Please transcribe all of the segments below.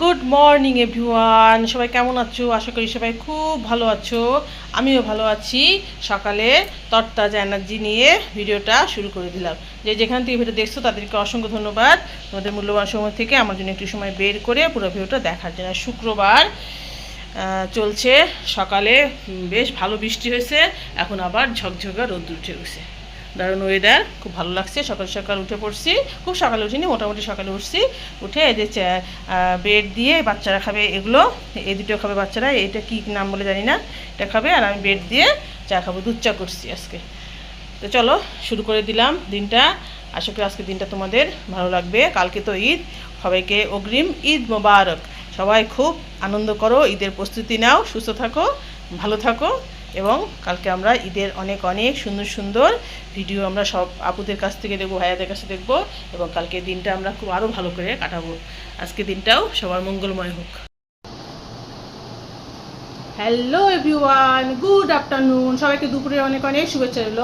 Good morning everyone সবাই কেমন আছো? আশা করি সবাই খুব ভালো আছো। আমিও ভালো আছি। সকালে তরতাজা এনার্জি নিয়ে ভিডিওটা শুরু করে দিলাম। যে যেখান থেকে ভিডিও দেখছ, তাদেরকে অসংখ্য ধন্যবাদ। তোমাদের মূল্যবান সময় থেকে আমার জন্য একটু সময় বের করে পুরো ভিডিওটা দেখার জন্য। শুক্রবার চলছে সকালে। বেশ ভালো বৃষ্টি হয়েছে। এখন আবার ঝকঝকা রোদ উঠে গেছে দারুণ ওয়েদার খুব ভালো লাগছে। সকাল সকাল উঠে পড়ছি, খুব সকালে উঠিনি, মোটামুটি সকালে উঠছি। উঠে এই যে বেড দিয়ে বাচ্চারা খাবে এগুলো এই দুটো খাবে বাচ্চারা, এটা কি নাম বলে জানি না, এটা খাবে আর আমি বেড দিয়ে চা খাব, দুধ চা করছি আজকে। তো চলো, শুরু করে দিলাম দিনটা। আশা করি আজকে দিনটা তোমাদের ভালো লাগবে। কালকে তো ঈদ, সবাইকে অগ্রিম ঈদ মোবারক। সবাই খুব আনন্দ করো, ঈদের প্রস্তুতি নাও, সুস্থ থাকো, ভালো থাকো। এবং কালকে আমরা ঈদের অনেক অনেক সুন্দর সুন্দর ভিডিও আমরা সব আপুদের কাছ থেকে দেখব, ভাইয়াদের কাছে দেখব এবং কালকে দিনটা আমরা খুব আরও ভালো করে কাটাবো। আজকে দিনটাও সবার মঙ্গলময় হোক। হ্যালো এভরিওয়ান গুড আফটারনুন সবাইকে দুপুরে অনেক অনেক শুভেচ্ছা রইল।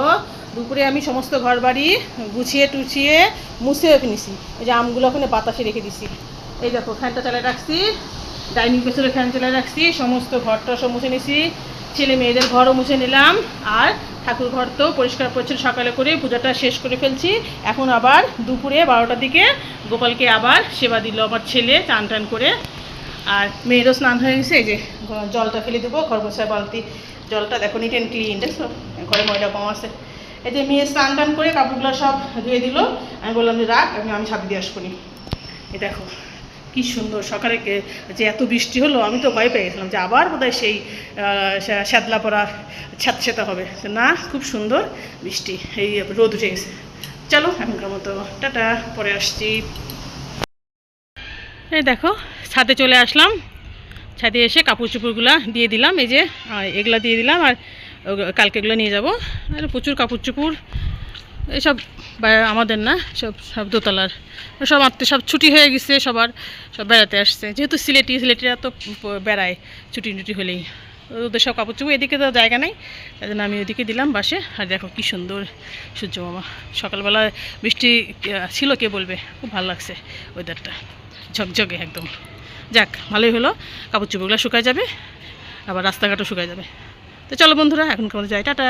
দুপুরে আমি সমস্ত ঘর বাড়ি গুছিয়ে টুছিয়ে মুছেও ফেলেছি এই যে আমগুলো ওখানে বাতাসে রেখে দিছি। এই দেখো ফ্যানটা চালিয়ে রাখছি ডাইনিং পেছনে ফ্যান চালিয়ে রাখছি, সমস্ত ঘরটা সব মুছে নিছি। ছেলে মেয়েদের ঘরও মুছে নিলাম। আর ঠাকুর ঘর তো পরিষ্কার পরিচ্ছন্ন সকালে করে পূজাটা শেষ করে ফেলছি। এখন আবার দুপুরে বারোটার দিকে গোপালকে আবার সেবা দিল আমার ছেলে চান টান করে। আর মেয়েরও স্নান হয়ে গেছে, এই যে জলটা ফেলে দেবো খরগোশায় বালতি জলটা দেখো নিট অ্যান্ড ক্লিন দেখছ? ঘরে ময়লা কম আছে। এই যে মেয়ে স্নান টান করে কাপড়গুলো সব ধুয়ে দিল। আমি বললাম যে, রাখ, আমি আমি ছাদ দিয়ে আসব এই দেখো। কি সুন্দর সকালে যে এত বৃষ্টি হলো, আমি তো ভয় পেয়ে গেছিলাম যে আবার বোধহয় সেই শ্যাদলা পরা ছ্যাঁতস্যাঁতা হবে। না, খুব সুন্দর বৃষ্টি, এই রোদ উঠে গেছে। চলো, এখনকার মতো, টাটা, পরে আসছি। এই দেখো, ছাদে চলে আসলাম। ছাদে এসে কাপড় চোপড়গুলো দিয়ে দিলাম, এই যে এগুলা দিয়ে দিলাম, আর ওগ- কালকে এগুলো নিয়ে যাব। আর প্রচুর কাপড় চোপড় এসব আমাদের না, সব সব দোতলার, সব আত্মীয়, সব ছুটি হয়ে গেছে সবার, সব বেড়াতে আসছে। যেহেতু সিলেটি, সিলেটিরা তো বেড়ায় ছুটি টুটি হলেই। ওদের সব কাপড় চোপড় এদিকে তো জায়গা নেই, তাই জন্য আমি ওদিকে দিলাম বাসে। আর দেখো কি সুন্দর, সূর্য মামা। সকালবেলা বৃষ্টি ছিল কে বলবে? খুব ভালো লাগছে ওয়েদারটা ঝকঝকে একদম। যাক, ভালোই হলো। কাপড় চোপড়গুলো শুকায় যাবে, আবার রাস্তাঘাটও শুকায় যাবে। তো চলো বন্ধুরা এখন কোনো যাই, টাটা।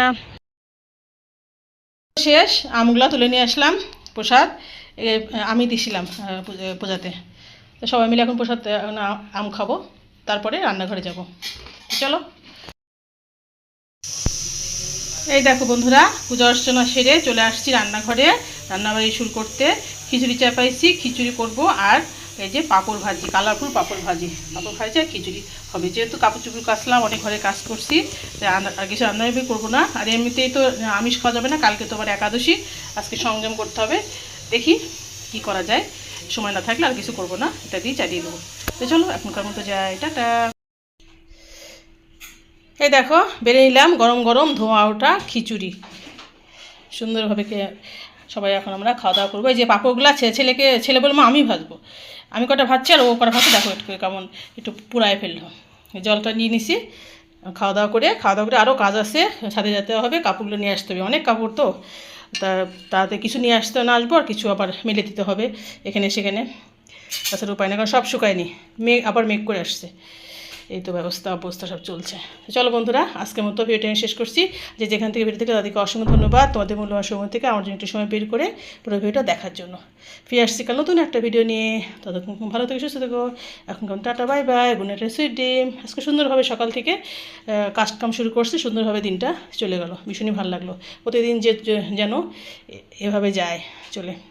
শেষ, আমগুলো তুলে নিয়ে আসলাম প্রসাদ। আমি দিছিলাম পূজাতে। তো সবাই মিলে এখন প্রসাদ আম খাব, তারপরে রান্নাঘরে যাব। চলো। এই দেখো বন্ধুরা, পূজা অর্চনা সেরে চলে আসছি রান্নাঘরে। রান্নাবাড়ি শুরু করতে। খিচুড়ি চাপাইছি, খিচুড়ি করব আর এই যে পাঁপড় ভাজি, কালারফুল পাঁপড় ভাজি। পাঁপড় ভাজি আর খিচুড়ি হবে। যেহেতু কাপড় চুপড় কাচলাম, অনেক ঘরে কাজ করছি আর কিছু রান্নাবাড়ি করব না। আর এমনিতেই তো আমিষ খাওয়া যাবে না, কালকে তো আবার একাদশী, আজকে সংযম করতে হবে। দেখি কি করা যায়। সময় না থাকলে আর কিছু করব না, এটা দিয়ে চালিয়ে দেবো তো চলো, এখনকার মতো যাই, টাটা। এই দেখো, বেড়ে নিলাম গরম গরম ধোঁয়া ওঠা খিচুড়ি। সুন্দরভাবে সবাই এখন আমরা খাওয়া দাওয়া করব। এই যে পাঁপড়গুলা ছে- ছেলেকে, ছেলে বলব আমি ভাজবো। আমি কটা ভাজছি আর ও কটা ভাজছি দেখো একটু কেমন একটু পুরায় ফেলল। জলটা নিয়ে নিছি, খাওয়া দাওয়া করে, খাওয়া দাওয়া করে আরও কাজ আছে, সাথে যেতে হবে, কাপড়গুলো নিয়ে আসতে হবে। অনেক কাপড় তো, তা তাতে কিছু নিয়ে আসতে না আসব, আর কিছু আবার মেলে দিতে হবে, এখানে সেখানে। তাছাড়া উপায় না, কারণ সব শুকায়নি, মেঘ আবার মেঘ করে আসছে। এই তো ব্যবস্থা, অবস্থা সব চলছে। চলো বন্ধুরা, আজকের মতো ভিডিওটা শেষ করছি। যে যেখান থেকে ভিডিও থেকে তাদেরকে অসংখ্য ধন্যবাদ। তোমাদের মূল্যবান সময় থেকে আমার জন্য একটু সময় বের করে পুরো ভিডিওটা দেখার জন্য। ফিরে আসছি কাল নতুন একটা ভিডিও নিয়ে। ততক্ষণ ভালো থেকে, সুস্থ থেকো। এখন কেমন tata, bye bye. Good night, sweet dream আজকে সুন্দরভাবে সকাল থেকে কাজ কাম শুরু করছে, সুন্দরভাবে দিনটা চলে গেল। ভীষণই ভালো লাগল। প্রতিদিন যে- যেন এভাবে যায় চলে।